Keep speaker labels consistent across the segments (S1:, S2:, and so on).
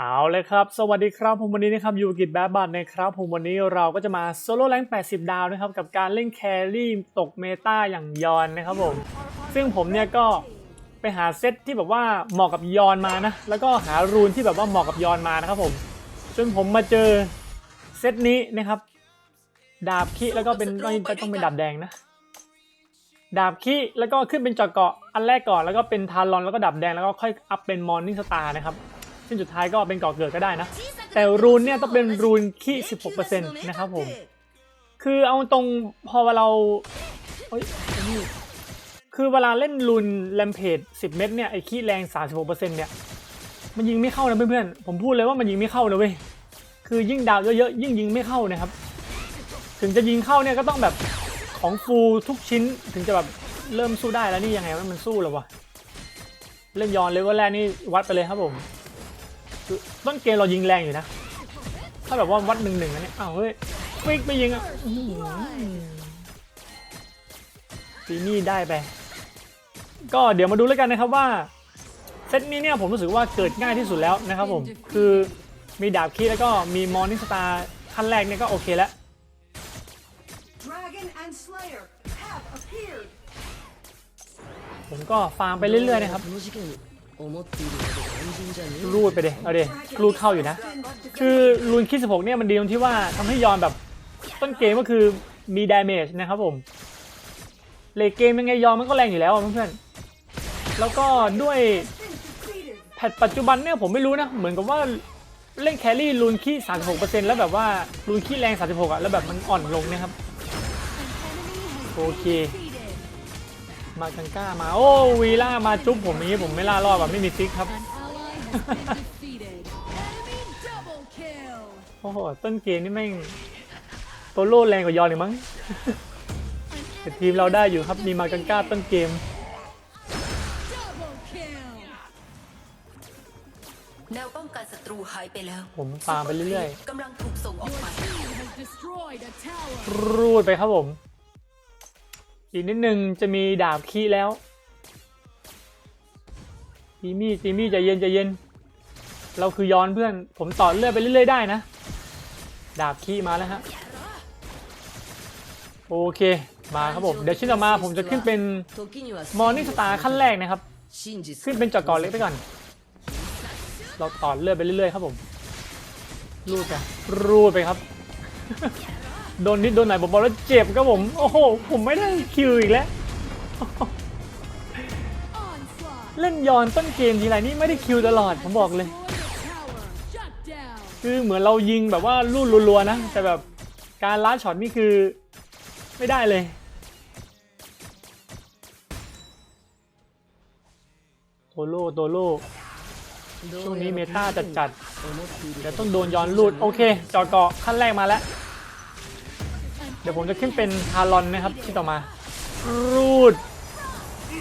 S1: เอาเลยครับ สวัสดีครับผมวันนี้นะครับยูกิจแบบบัตนะครับผมวันนี้เราก็จะมาโซโล่แรง80 ดาวนะครับ กับการเล่นแครี่ตกเมตาอย่างยอนนะครับผม ซึ่งผมเนี่ยก็ไปหาเซตที่แบบว่าเหมาะกับยอนมานะ แล้วก็หารูนที่แบบว่าเหมาะกับยอนมานะครับผมจนผมมาเจอเซตนี้นะครับ ดาบคิแล้วก็เป็นต้องต้องเป็นดาบแดงนะ ดาบคิแล้วก็ขึ้นเป็นจอเกาะอันแรกก่อนแล้วก็เป็นทารอนแล้วก็ดาบแดงแล้วก็ค่อยอัพเป็นมอร์นิ่งสตาร์นะครับ ซึ่งสุดท้ายก็เป็นเกาะเกิดก็ได้นะ แต่รูนเนี่ยต้องเป็นรูนขี้16%นะครับผม คือเอาตรงพอเวลาเราเอ้ยคือเวลาเล่นรูนแลมเพจ10 เม็ดเนี่ยไอ้ขี้แรง 36%เนี่ยมันยิงไม่เข้านะเพื่อนๆผมพูดเลยว่ามันยิงไม่เข้านะเว้ยคือยิ่งดาวเยอะๆยิ่งยิงไม่เข้านะครับ ถึงจะยิงเข้าเนี่ยก็ต้องแบบของฟูลทุกชิ้นถึงจะแบบเริ่มสู้ได้แล้วนี่ยังไงวะมันสู้หรอวะเล่นย้อนเลเวลแรกนี่วัดไปเลยครับผม คือต้นเกมเรายิงแรงอยู่นะ ถ้าแบบว่าวัดหนึ่งหนึ่งอันนี้อ้าวเฮ้ยฟิกไปยิงอะอื้อหือปีนี่ได้ไป ก็เดี๋ยวมาดูแล้วกันนะครับว่าเซตนี้เนี่ยผมรู้สึกว่าเกิดง่ายที่สุดแล้วนะครับผมคือมีดาบคีแล้วก็มีมอร์นิ่งสตาร์ขั้นแรกเนี่ยก็โอเคแล้ว
S2: Dragon and Slayer have appeared.
S1: ผมก็ฟาร์มไปเรื่อยๆนะครับ รูดไปเดเอาเดรูดเข้าอยู่นะ คือรูนคิดสิบหกเนี่ยมันดีตรงที่ว่าทำให้ยอนแบบต้นเกมก็คือมีดาเมจนะครับผมเลเกมยังไงยอนมันก็แรงอยู่แล้วเพื่อนๆแล้วก็ด้วยแพทปัจจุบันเนี่ยผมไม่รู้นะ เหมือนกับว่าเล่นแครี่ลูนขี้36%แล้วแบบว่าลูนขี้แรง 36อะแล้วแบบมันอ่อนลงนะครับ โอเค มากังก้ามา โอ้วีล่ามาจุ๊บผมอย่างนี้ผมไม่ล่ารอดแบบไม่มีฟิกครับ
S3: An ally has been defeated. Enemy double kill.
S1: โอ้โห ต้นเกมนี่แม่งโตโล่แรงกว่ายอนเลยมั้งแต่ทีมเราได้อยู่ครับมีมากังก้าต้นเกม
S3: Double kill.
S4: แนวป้องกันศัตรูหายไปแล้ว
S1: ผมฟาร์มไปเรื่อย
S4: กำลังถูกส่งออกไป
S3: Team has destroyed a tower.
S1: ๆรูดไปครับผม อีกนิดนึงจะมีดาบขี้แล้วซีมี่ซีมี่ใจเย็นใจเย็น เราคือย้อนเพื่อน ผมต่อเลื่อยไปเรื่อยๆได้นะ ดาบขี้มาแล้วฮะ โอเค มาครับผม เดี๋ยวชิ้นต่อมาผมจะขึ้นเป็นมอร์นิ่งสตาร์ขั้นแรกนะครับ ขึ้นเป็นจอดก่อนเล็กไปก่อน เราต่อเลื่อยไปเรื่อยๆครับผม รูดไปรูดไปครับ โดนนิดโดนไหนผมบอกแล้วเจ็บครับผม โอ้โห ผมไม่ได้คิวอีกแล้ว เล่นย้อนต้นเกมทีไรนี่ไม่ได้คิวตลอด ผมบอกเลย คือเหมือนเรายิงแบบว่าลู่รัวๆนะ แต่แบบการล้าช็อตนี่คือไม่ได้เลยโตโลโตโลช่วงนี้เมตาจัดจัดเต้องโดนย้อนลูด โอเคจอเกาะขั้นแรกมาแล้ว ดี๋ยวผมจะขึ้นเป็นทารอนนะครับที่ต่อมา รูด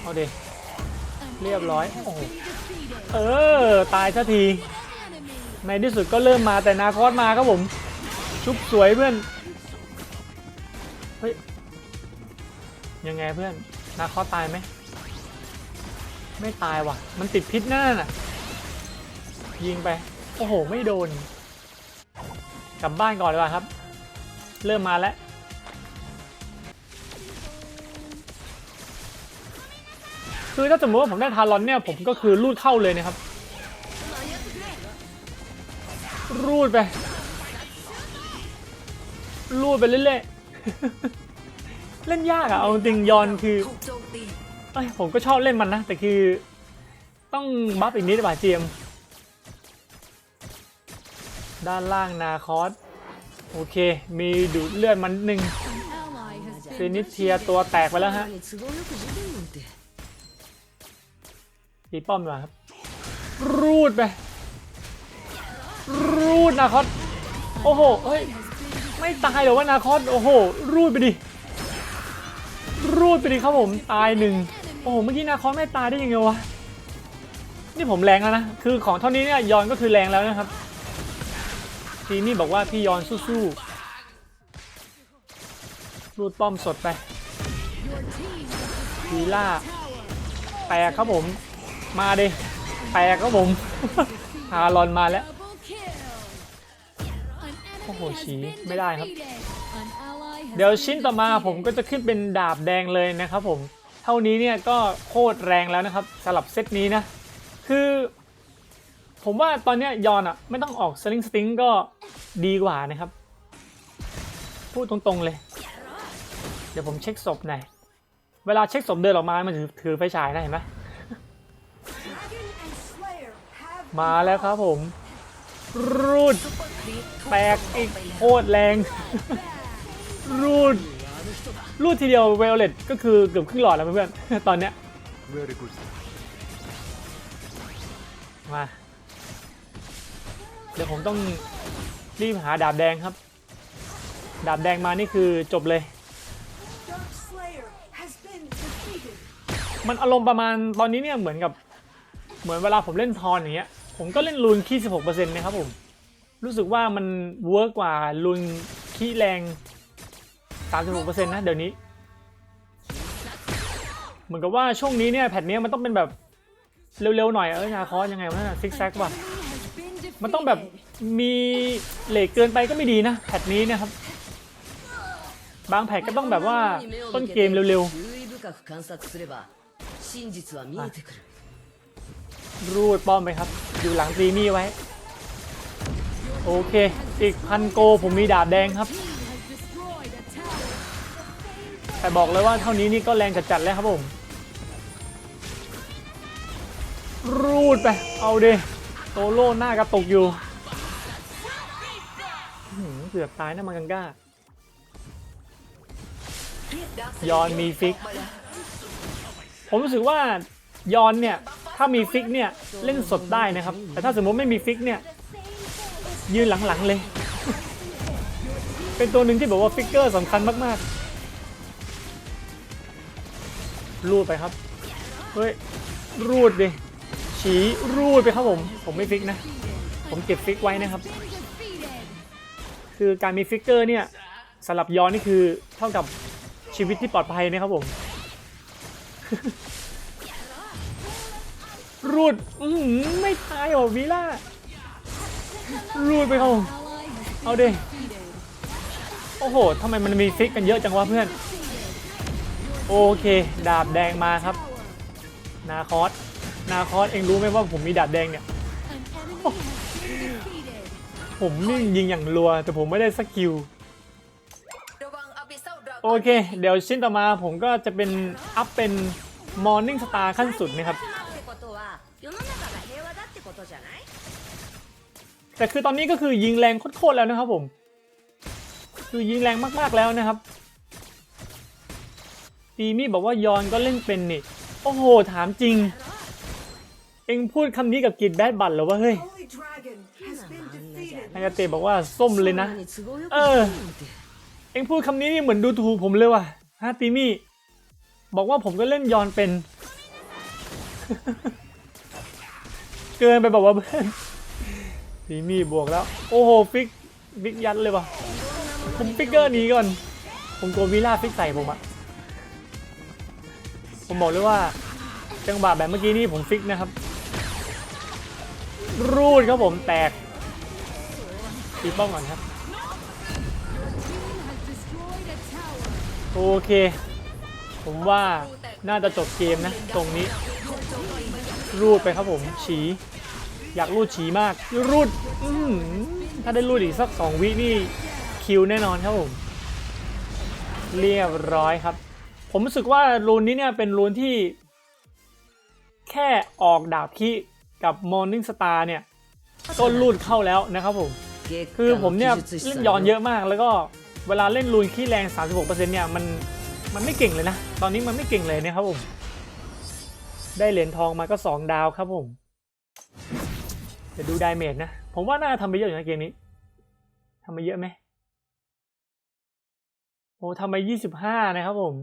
S1: เอาเดเรียบร้อย โอ้โหเออ ตายสักที ในที่สุดก็เริ่มมาแต่นาคอสมาครับผม ชุบสวยเพื่อน เฮ้ย ยังไงเพื่อน นาคอสตายไหม ไม่ตายว่ะ มันติดพิษน้าน่ะ ยิงไป โอ้โห ไม่โดน กลับบ้านก่อนดีกว่าครับ เริ่มมาแล้ว คือถ้าสมมติว่าผมได้ทารอนเนี่ยผมก็คือลูดเข้าเลยนะครับ รูดไป รูดไปเรื่อยๆ เล่นยากอะเอาจริงยอนคือเอ้ยผมก็ชอบเล่นมันนะ แต่คือต้องบัฟอีกนิดป่ะเจียม ด้านล่างนาคอสโอเค มีดูดเลือดมันหนึ่งฟินิเทียตัวแตกไปแล้วฮะ ตีป้อมดีกว่าครับ รูดไป รูดนาคอสโอ้โหเฮ้ย ไม่ตายเหรอว่านาคอสโอ้โห รูดไปดิ รูดไปดิครับผม ตายหนึ่ง โอ้โห เมื่อกี้นาคอสไม่ตายได้ยังไงวะ นี่ผมแรงแล้วนะ คือของเท่านี้เนี่ยยอนก็คือแรงแล้วนะครับ ทีนี่บอกว่าพี่ยอนสู้ๆ รูดป้อมสดไปวีล่าแตกครับผม มาดิแตกครับผมฮารอนมาแล้ว โอ้โหชี้ไม่ได้ครับ เดี๋ยวชิ้นต่อมาผมก็จะขึ้นเป็นดาบแดงเลยนะครับผม เท่านี้เนี่ยก็โคตรแรงแล้วนะครับสลับเซตนี้นะ คือ ผมว่าตอนเนี้ยยอนอะไม่ต้องออกสลิงสติงก็ดีกว่านะครับ พูดตรงๆเลย เดี๋ยวผมเช็คศพหน่อย เวลาเช็คศพเดินออกมา มันถือถือไฟฉายนะเห็นไหม มาแล้วครับผม รูด
S4: ซุปเปอร์ครีปถูก
S1: แตก
S4: ส่งอ
S1: อี
S4: อกกไป
S1: โค
S4: แล้ว
S1: ตรแรง รูด รูดทีเดียวเวลเลตก็คือเกือบครึ่งหลอดแล้วเพื่อนๆตอนเนี้ย
S5: Very good.
S1: มา เดี๋ยวผมต้องรีบหาดาบแดงครับ ดาบแดงมานี่คือจบเลย
S2: Dark Slayer has been defeated.
S1: มันอารมณ์ประมาณตอนนี้เนี่ยเหมือนกับเหมือนเวลาผมเล่นทอนอย่างเงี้ย ผมก็เล่นลูนขี้เซ็นต์นะครับผม รู้สึกว่ามันเวิร์กกว่าลูนขี้แรงสามสิบหกเปอร์เซ็นต์นะเดี๋ยวนี้ เหมือนกับว่าช่วงนี้เนี่ยแผ่นนี้มันต้องเป็นแบบเร็วๆหน่อยเออนาคอยังไงวะซิกแซกว่ะมันต้องแบบมีเหล็กเกินไปก็ไม่ดีนะแผ่นนี้นะครับ บางแผ่นก็ต้องแบบว่าต้นเกมเร็วๆรูดป้อมไปครับ อยู่หลังตีมี่ไว้ โอเค อีกพันโกผมมีดาบแดงครับ แต่บอกเลยว่าเท่านี้นี่ก็แรงจัดๆแล้วครับผม รูดไป เอาดิโตโล่หน้ากระตุกอยู่หือเกือบตายนะมังก้า
S4: ดาร์คเซ
S1: ยอนมีฟิก ผมรู้สึกว่ายอนเนี่ย ถ้ามีฟิกเนี่ยเล่นสดได้นะครับ แต่ถ้าสมมติไม่มีฟิกเนี่ยยืนหลังๆเลย เป็นตัวหนึ่งที่แบบว่าฟิกเกอร์สำคัญมากๆ รูดไปครับ เฮ้ย รูดดิ ฉีรูดไปครับผม ผมไม่ฟิกนะ ผมเก็บฟิกไว้นะครับ คือการมีฟิกเกอร์เนี่ยสำหรับย้อนนี่คือเท่ากับชีวิตที่ปลอดภัยนะครับผม รูดอืไม่ตายหรอวิล่ารูดไปครับผม
S3: Ally has
S1: เอา
S3: been
S1: ดิ
S3: defeated.
S1: โอ้โหทำไมมันมีฟิกกันเยอะจังวะเพื่อน โอเค ดาบแดงมาครับ นาคอสนาคอสเองรู้ไหมว่าผมมีดาบแดงเนี่ย ผมนี่ยิงอย่างรัว แต่ผมไม่ได้สกิลโอเค เดี๋ยวชิ้นต่อมาผมก็จะเป็นอัพเป็น Morning Star ขั้นสุดนะครับ
S6: ことじゃない
S1: แต่คือตอนนี้ก็คือยิงแรงโคตรๆแล้วนะครับผม คือยิงแรงมากๆแล้วนะครับตีมี่บอกว่ายอนก็เล่นเป็นนี่ โอ้โห ถามจริง เอ็งพูดคำนี้กับกิดแบดบัตเหรอวะเฮ้ย
S2: Holy Dragon has been defeated.
S1: นายกาเตะบอกว่าส้มเลยนะ
S6: そんなに都合よく
S1: うん
S6: 言うなんて
S1: เอ็งพูดคำนี้นี่เหมือนดูถูกผมเลยว่ะฮะตีมี่ บอกว่าผมก็เล่นยอนเป็น เกินไปบอกว่าเพื่อนตีมีบวกแล้ว โอ้โหฟิกฟิกยัดเลยว่ะผมฟิกเกอร์หนี้ก่อน ผมกลัววิล่าฟิกใส่ผมอะผมบอกเลยว่า จังหวะแบบเมื่อกี้นี่ผมฟิกนะครับ รูดครับผมแตกตีป้องก่อนครับ โอเค ผมว่าน่าจะจบเกมนะ ตรงนี้ รูดไปครับผมฉีอยากรูดฉีมาก รูดถ้าได้รูดอีกสักสองวินี่คิวแน่นอนครับผม เรียบร้อยครับ ผมรู้สึกว่ารูนนี้เนี่ยเป็นรูนที่ แค่ออกดาบคีกับมอร์นิ่งสตาร์เนี่ยก็รูดเข้าแล้วนะครับผม คือผมเนี่ยเล่นย้อนเยอะมากแล้วก็เวลาเล่นรูนขี้แรง 36%เนี่ยมันมันไม่เก่งเลยนะ ตอนนี้มันไม่เก่งเลยนะครับผม ได้เหรียญทองมาก็2ดาวครับผมเดี๋ยวดูไดเมจนะ ผมว่าน่าจะทำไปเยอะอยู่นะเกมนี้ทำไปเยอะไหมโอ้ทำไป25นะครับผม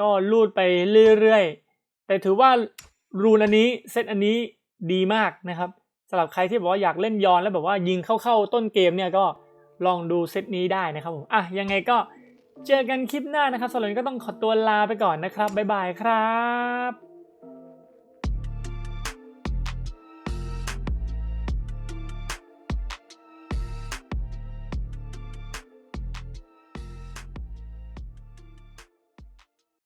S1: ก็ลูดไปเรื่อยๆ แต่ถือว่ารูนอันนี้เซตอันนี้ดีมากนะครับสำหรับใครที่บอกว่าอยากเล่นยอนแล้วแบบว่ายิงเข้าๆต้นเกมเนี่ยก็ลองดูเซตนี้ได้นะครับผมอะยังไงก็เจอกันคลิปหน้านะครับสำหรับวันนี้ก็ต้องขอตัวลาไปก่อนนะครับบ๊ายบายครับ